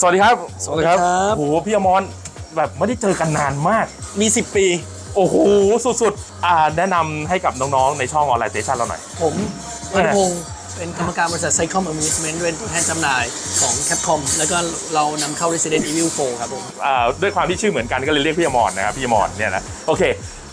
สวัสดีครับ สวัสดีครับ โอ้โห พี่อมรแบบไม่ได้เจอกันนานมาก มี 10 ปี โอ้โห สุดๆ อ่า แนะนำให้กับน้องๆ ในช่องออนไลน์สเตชันเราหน่อย ผมเอวัอนพงศ์เป็นกรรมการบริษัทไซคอมอ m มิ s เมนต์เป็นตัวแทนจำหน่ายของ Capcom แล้วก็เรานำเข้า Resident Evil 4 ครับผม อ่า ด้วยความที่ชื่อเหมือนกันก็เลยเรียกพี่อมรนะครับ พี่อมรเนี่ยนะ โอเค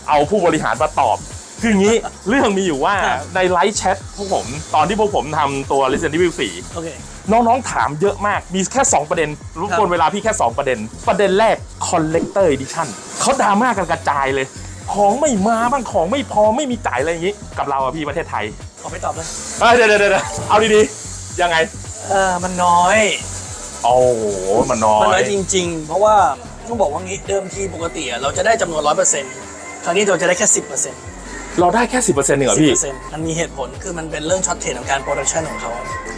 เอาผู้บริหารมาตอบ คืออย่างนี้เรื่องมีอยู่ว่าครับในไลฟ์แชทพวกผมตอนที่พวกผมทำตัว Resident Evil 4 โอเค น้องๆถามเยอะมาก มีแค่ 2 ประเด็นรบกวนเวลาพี่แค่ 2 ประเด็น ประเด็นแรก Collector Edition เขาดราม่ากันกระจายเลย ของไม่มาบ้างของไม่พอไม่มีจ่ายอะไรอย่างนี้ กับเราอะพี่ประเทศไทยขอไปตอบเลยเอ้ยเดี๋ยวเดี๋ยวเดี๋ยวเอาดีๆ ยังไง เออมันน้อย โอ้โหมันน้อมันน้อยยจริง ๆ เพราะว่าต้องบอกว่างี้เดิมทีปกติอะเราจะได้จำนวน100%ครั้งนี้เราจะได้แค่10%เราได้แค่10%เองเหรอพี่ 10%มันมีเหตุผลคือมันเป็นเรื่องช็อตเทรดของการโปรดักชันของเขา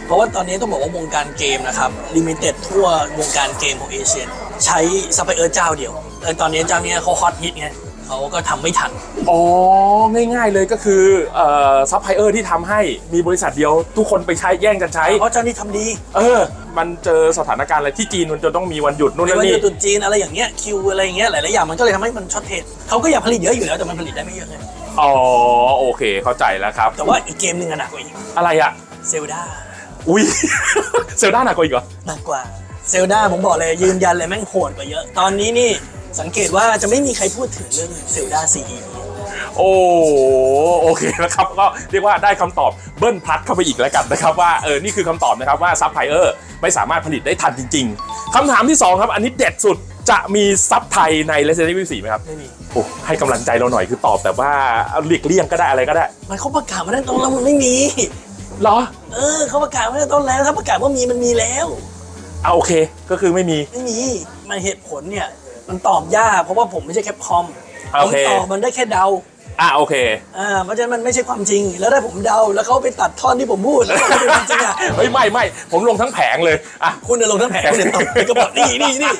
เพราะว่าตอนนี้ต้องบอกว่าวงการเกมนะครับลิมิเต็ดทั่ววงการเกมของเอเชียใช้ซัพพลายเออร์เจ้าเดียวแต่ตอนนี้เจ้าเนี้ยเขาฮอตฮิตไงเขาก็ทำไม่ทัน อ๋อ ง่ายๆเลยก็คือเอ่อซัพพลายเออร์ที่ทำให้มีบริษัทเดียว ทุกคนไปใช้แย่งกันใช้ เพราะเจ้านี้ทำดีเออ มันเจอสถานการณ์อะไรที่จีนมันจะต้องมีวันหยุดนู่นไม่นั่นว่านี่จะตุนจีนอะไรอย่างเงี้ยคิวอะไรอย่างเงี้ยหลายๆอย่างมันก็เลยทำให้มันช็อตเทรดเขาก็อยากผลิตเยอะอยู่แล้วแต่มันผลิตได้ไม่เยอะเลย อ๋อโอเคเข้าใจแล้วครับ แต่ว่าอีกเกมหนึ่งอะหนักกว่าอีกอะไรอะ เซลดาอุ้ย เซลด้าหนักกว่าอีกเหรอ หนักกว่าเซลดาผมบอกเลยยืนยันเลยแม่งโหดกว่าเยอะ ตอนนี้นี่สังเกตว่าจะไม่มีใครพูดถึงเรื่องเซลดาซีอี โอ้โอเคนะครับก็เรียกว่าได้คำตอบเบิ้ลพลัดเข้าไปอีกแล้วกันนะครับว่าเออนี่คือคำตอบนะครับว่าซัพพลายเออร์ไม่สามารถผลิตได้ทันจริง ๆคำถามที่ 2 ครับ อันนี้เด็ดสุดจะมีซับไทยใน Resident Evil 4ไหมครับ ไม่มี โอ้ ให้กำลังใจเราหน่อยคือตอบแต่ว่าหลีกเลี่ยงก็ได้อะไรก็ได้ มันเขาประกาศมาตั้งแต่ต้นแล้วมันไม่มี เหรอ เออเขาประกาศมาตั้งแต่ต้นแล้วถ้าประกาศว่ามีมันมีแล้วเอาโอเคก็คือไม่มี ไม่มี มันเหตุผลเนี่ย มันตอบยากเพราะว่าผมไม่ใช่แคปคอมผโอมเคตอบมันได้แค่เดา อะโอเค อ่าเพราะฉะนั้นมันไม่ใช่ความจริง แล้วถ้าผมเดาแล้วเขาไปตัดท่อนที่ผมพูดแล้วมันเป็นความจริงอะเฮ้ยไม่ไม่ผมลงทั้งแผงเลยอะ คุณเดินลงทั้งแผงคุณเดินตบก็บอกนี่นี่นี่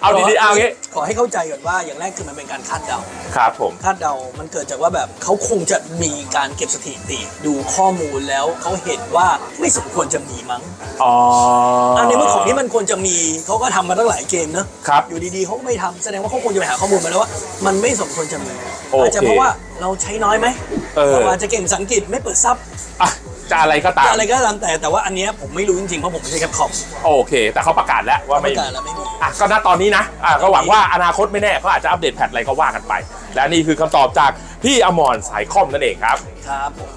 เอาดีๆเอางี้ขอให้เข้าใจก่อนว่าอย่างแรกคือมันเป็นการคาดเดาครับผมคาดเดามันเกิดจากว่าแบบเขาคงจะมีการเก็บสถิติ ดูข้อมูลแล้วเขาเห็นว่าไม่สมควรจะมีมั้งอ๋ออัอันในเมื่อของนี้ มันควรจะมีเขาก็ทำมาตั้งหลายเกมเนอะครับ อยู่ดีๆเขาก็ไม่ทำแสดงว่าเขาคงจะไปหาข้อมูลมาแล้วว่า มันไม่สมควรจะมีโอเคอาจจะเพราะว่าเราใช้น้อยไหมเออเราอาจจะเก่งภาษาอังกฤษไม่เปิดซับอะจะอะไรก็ตาม อะไรก็ตามแต่แต่ว่าอันเนี้ยผมไม่รู้จริงๆเพราะผมไม่ใช่แคปคอมโอเค แต่เขาประกาศแล้วว่าปไม่ระกาศแล้วไม่มี อะก็ณตอนนี้นะอะก็หวังว่าอนาคตไม่แน่เขาอาจจะอัปเดตแพทอะไรก็ว่ากันไป และนี่คือคำตอบจากพี่อมรสายคอมนั่นเองครับ ครับผม